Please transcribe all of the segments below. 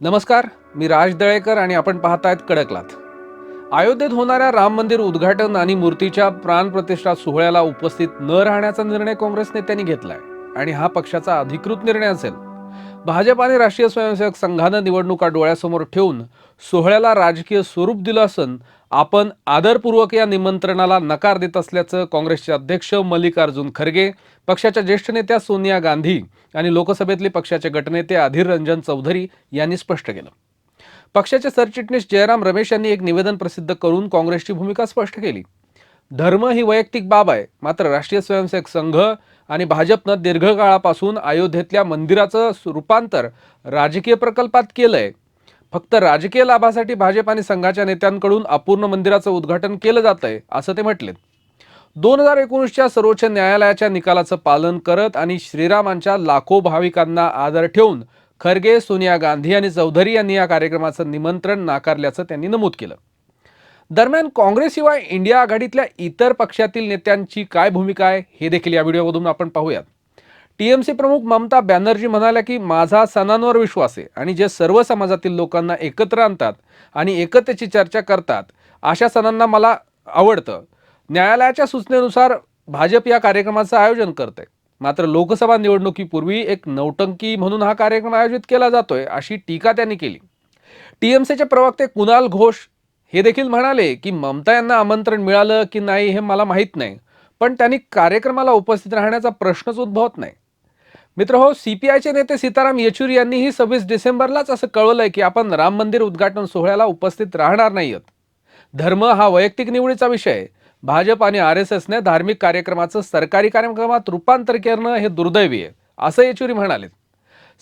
नमस्कार मी राज दळेकर आणि आपण पाहतायत कडकलात अयोध्येत होणाऱ्या राम मंदिर उद्घाटन आणि मूर्तीच्या प्राणप्रतिष्ठा सोहळ्याला उपस्थित न राहण्याचा निर्णय काँग्रेस नेत्यांनी घेतलाय आणि हा पक्षाचा अधिकृत निर्णय असेल. भाजप आणि राष्ट्रीय स्वयंसेवक संघानं निवडणुका डोळ्यासमोर ठेवून सोहळ्याला राजकीय स्वरूप दिलं असून आपण आदरपूर्वक या निमंत्रणाला नकार देत असल्याचं काँग्रेसचे अध्यक्ष मल्लिकार्जुन खरगे पक्षाच्या ज्येष्ठ नेत्या सोनिया गांधी आणि लोकसभेतले पक्षाचे गटनेते अधीर रंजन चौधरी यांनी स्पष्ट केलं. पक्षाचे सरचिटणीस जयराम रमेश यांनी एक निवेदन प्रसिद्ध करून काँग्रेसची भूमिका स्पष्ट केली. धर्म ही वैयक्तिक बाब आहे. मात्र राष्ट्रीय स्वयंसेवक संघ आणि भाजपनं दीर्घकाळापासून अयोध्येतल्या मंदिराचं रूपांतर राजकीय प्रकल्पात केलंय. फक्त राजकीय लाभासाठी भाजप आणि संघाच्या नेत्यांकडून अपूर्ण मंदिराचं उद्घाटन केलं जातंय असं ते म्हटले दोन हजार एकोणीसच्या सर्वोच्च न्यायालयाच्या निकालाचं पालन करत आणि श्रीरामांच्या लाखो भाविकांना आदर ठेवून खरगे सोनिया गांधी आणि चौधरी यांनी या कार्यक्रमाचं निमंत्रण नाकारल्याचं त्यांनी नमूद केलं. दरम्यान काँग्रेसशिवाय इंडिया आघाडीतल्या इतर पक्षातील नेत्यांची काय भूमिका आहे हे देखील या व्हिडिओमधून आपण पाहूयात. टीएमसी प्रमुख ममता बॅनर्जी म्हणाल्या की माझा सणांवर विश्वास आहे आणि जे सर्व समाजातील लोकांना एकत्र आणतात आणि एकतेची चर्चा करतात अशा सणांना मला आवडतं. न्यायालयाच्या सूचनेनुसार भाजप या कार्यक्रमाचं आयोजन करते मात्र लोकसभा निवडणुकीपूर्वी एक नौटंकी म्हणून हा कार्यक्रम आयोजित केला जातोय अशी टीका त्यांनी केली. टीएमसीचे प्रवक्ते कुणाल घोष हे देखील म्हणाले की ममता यांना आमंत्रण मिळालं की नाही हे मला माहीत नाही पण त्यांनी कार्यक्रमाला उपस्थित राहण्याचा प्रश्नच उद्भवत नाही. मित्र हो सीपीआयचे नेते सीताराम येचुरी यांनीही सव्वीस डिसेंबरलाच असं कळवलंय की आपण राम मंदिर उद्घाटन सोहळ्याला उपस्थित राहणार नाहीत धर्म हा वैयक्तिक निवडीचा विषय. भाजप आणि आर एस एसने धार्मिक कार्यक्रमाचं सरकारी कार्यक्रमात रूपांतर करणं हे दुर्दैवी आहे असं येचुरी म्हणाले.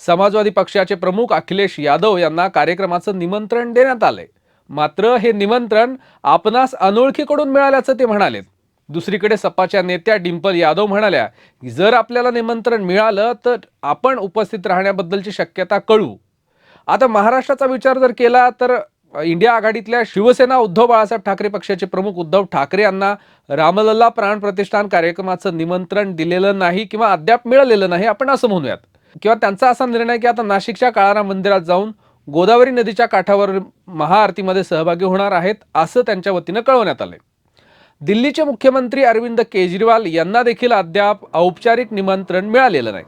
समाजवादी पक्षाचे प्रमुख अखिलेश यादव यांना कार्यक्रमाचं निमंत्रण देण्यात आलंय. मात्र हे निमंत्रण आपणास अनोळखीकडून मिळाल्याचं ते म्हणाले. दुसरीकडे सपाच्या नेत्या डिंपल यादव म्हणाल्या की जर आपल्याला निमंत्रण मिळालं तर आपण उपस्थित राहण्याबद्दलची शक्यता कळू. आता महाराष्ट्राचा विचार जर केला तर इंडिया आघाडीतल्या शिवसेना उद्धव बाळासाहेब ठाकरे पक्षाचे प्रमुख उद्धव ठाकरे यांना रामलल्ला प्राण प्रतिष्ठान कार्यक्रमाचं निमंत्रण दिलेलं नाही किंवा अद्याप मिळालेलं नाही आपण असं म्हणूयात. किंवा त्यांचा असा निर्णय की आता नाशिकच्या काळाराम मंदिरात जाऊन गोदावरी नदीच्या काठावर महाआरतीमध्ये सहभागी होणार आहेत असं त्यांच्या वतीनं कळवण्यात आलंय. दिल्लीचे मुख्यमंत्री अरविंद केजरीवाल यांना देखील अद्याप औपचारिक निमंत्रण मिळालेलं नाही.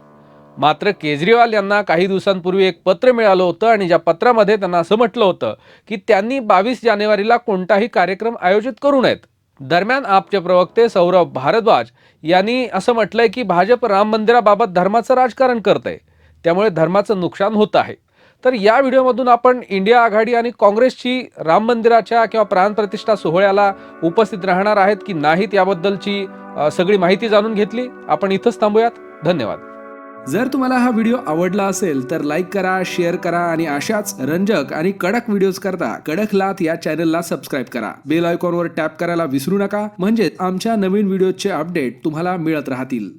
मात्र केजरीवाल यांना काही दिवसांपूर्वी एक पत्र मिळालं होतं आणि ज्या पत्रामध्ये त्यांना असं म्हटलं होतं की त्यांनी बावीस जानेवारीला कोणताही कार्यक्रम आयोजित करू नयेत. दरम्यान आपचे प्रवक्ते सौरभ भारद्वाज यांनी असं म्हटलंय की भाजप राम मंदिराबाबत धर्माचं राजकारण करतंय. त्यामुळे धर्माचं नुकसान होत आहे. तर या व्हिडिओमधून आपण इंडिया आघाडी आणि काँग्रेसची राम मंदिराच्या किंवा प्राणप्रतिष्ठा सोहळ्याला उपस्थित राहणार आहेत की नाहीत याबद्दलची सगळी माहिती जाणून घेतली. आपण इथंच थांबूयात. धन्यवाद. जर तुम्हाला हा व्हिडिओ आवडला असेल तर लाईक करा शेअर करा आणि अशाच रंजक आणि कडक व्हिडिओज करता कडक लाथ या चॅनलला सबस्क्राईब करा. बेल आयकॉनवर टॅप करायला विसरू नका. म्हणजेच आमच्या नवीन व्हिडिओचे अपडेट तुम्हाला मिळत राहतील.